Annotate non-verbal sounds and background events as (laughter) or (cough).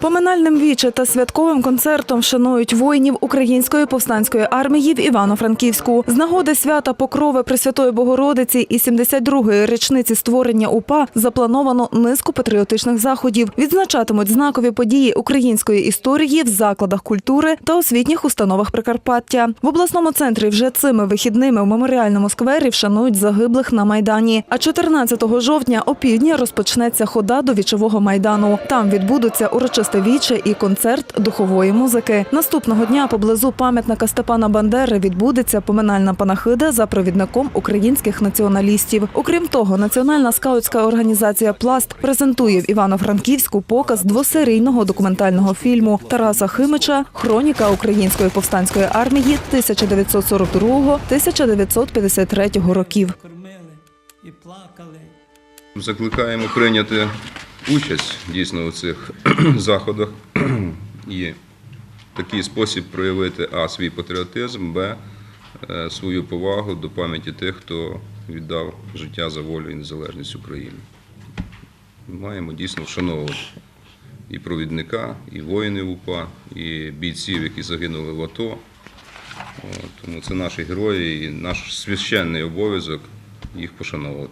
Поминальним віче та святковим концертом шанують воїнів Української повстанської армії в Івано-Франківську. З нагоди свята Покрови Пресвятої Богородиці і 72-ї річниці створення УПА заплановано низку патріотичних заходів. Відзначатимуть знакові події української історії в закладах культури та освітніх установах Прикарпаття. В обласному центрі вже цими вихідними в меморіальному сквері вшанують загиблих на майдані. А 14 жовтня опівдня розпочнеться хода до вічового майдану. Там відбудуться урочисті 30-річчя і концерт духової музики. Наступного дня поблизу пам'ятника Степана Бандери відбудеться поминальна панахида за провідником українських націоналістів. Окрім того, національна скаутська організація Пласт презентує в Івано-Франківську показ двосерійного документального фільму Тараса Химича Хроніка української повстанської армії 1942-1953 років. Закликаємо прийняти участь дійсно у цих (clears throat) заходах і такий спосіб проявити а свій патріотизм, б е, свою повагу до пам'яті тих, хто віддав життя за волю і незалежність України. Ми маємо дійсно вшановувати і провідника, і воїнів УПА, і бійців, які загинули в АТО. Тому це наші герої і наш священний обов'язок їх пошановувати.